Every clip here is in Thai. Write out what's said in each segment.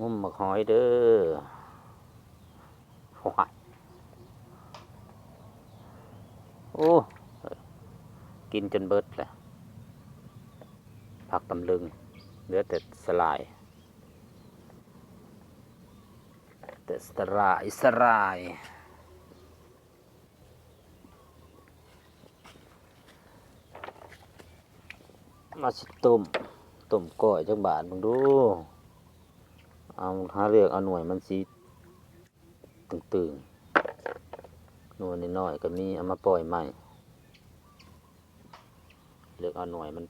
งุ่มหมักหอยเด้อหวายโอ้ กินจนเบิดแหละผักตำลึง เหลือแต่สลาย แต่สลายสลายมาสิต้มต้มก้อยจักบาทมึงดู เอาหาเลือกเอาหน่วยมันสีตึงๆหน่วยน้อยๆก็มีเอามาปล่อยใหม่ เลือกเอาหน่วยมัน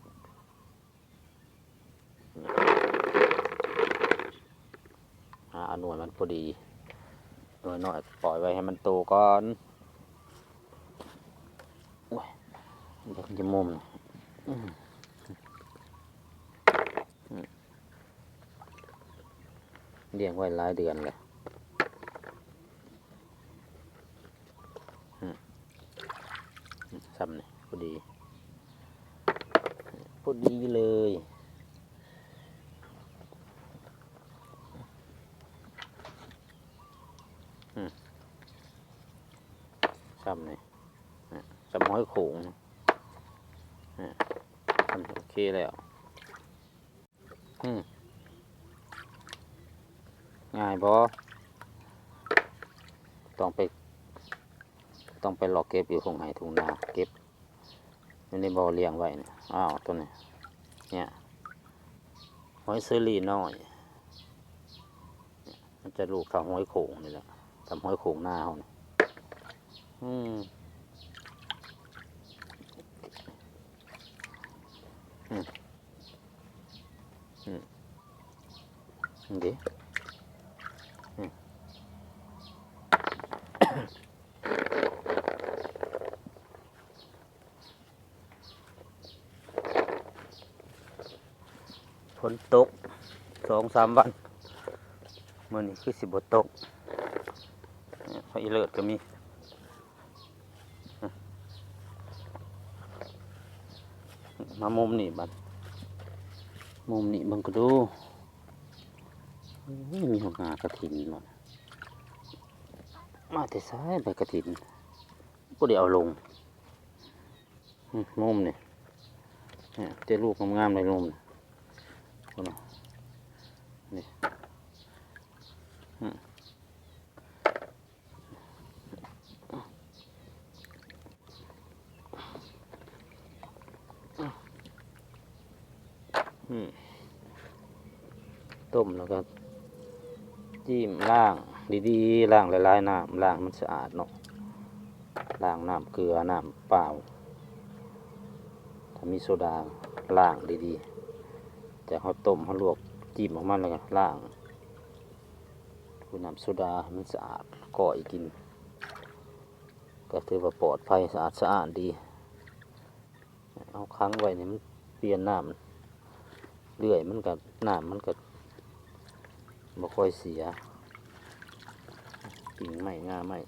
หาเอาหน่วยมันพอดีหน่วยน้อยปล่อยไว้ให้มันโตก่อนโอ้ยมันจะมุมอื้อ เลี้ยงไว้หลายเดือนเลยอืมอืมซ้ำเนี่ยพอดี พอดีเลยซ้ำเนี่อะซ้ำห้อยโขงนี่อะซ้ำโอเคแล้ว อืม ง่ายบ่ต้องไป ต้องไปหลอกเก็บอยู่คงไห้ทุ่งนาเก็บอยู่ในบ่อเลี้ยงไว้นี่ยอ้าวตัวนี้เนี่ยหอยเซอรี่น้อย มันจะลูกทำหอยโขงนี่แหละทำหอยโขงหน้าเขาเนี่ยอืมอืมอืมนี่ดิ นตกสองสามวันมื่อนี้คือสิบตกเนี่ยไฟเลิศก็มีมามุมนี่บัดมุมนี่บังก็ดูมีหัวงากระถินมดมาแต่ซ้ายใบกระถินก็เดี๋ยวเอาลงมมุมนี่เนี่ยเจ้าลูกงามๆในมุมนี่ คนน่นี่อืมอืมต้มแล้วก็จิ้มล่างดีๆล่างหลายๆน้ำล่างมันสะอาดเนาะล่างน้ำเกลือน้ำเปล่าถ้ามีโซดาล่างดีๆ จากเขาต้มเขาลวกจิ้มออกมาแล้วก็ล้างคุณน้ำโซดาให้มันสะอาดก่อยกิน ก็ถือว่าปลอดภัยสะอาดสะอาดดี เอาค้างไว้เนี่ยมันเปลี่ยนน้ำเรื่อยมันกับน้ำมันก็บ่ค่อยเสียกิ่งไม้งาไม้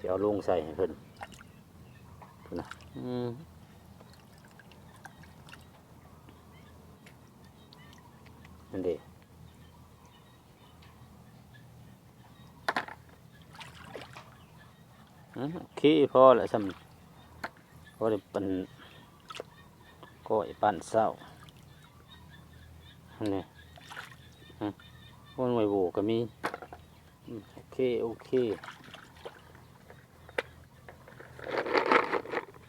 จะเอาลงใส่ให้เพิ่นนะอืม นั่นเดีโอเคพอแล้วซ้ำพอได้ปั่นก้อยปั่นเศร้าอันนี้ฮะวันไวโบก็มี โอเค โอเค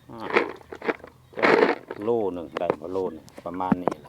อโลหนึ่งได้มาโลนึงประมาณนี้แหละ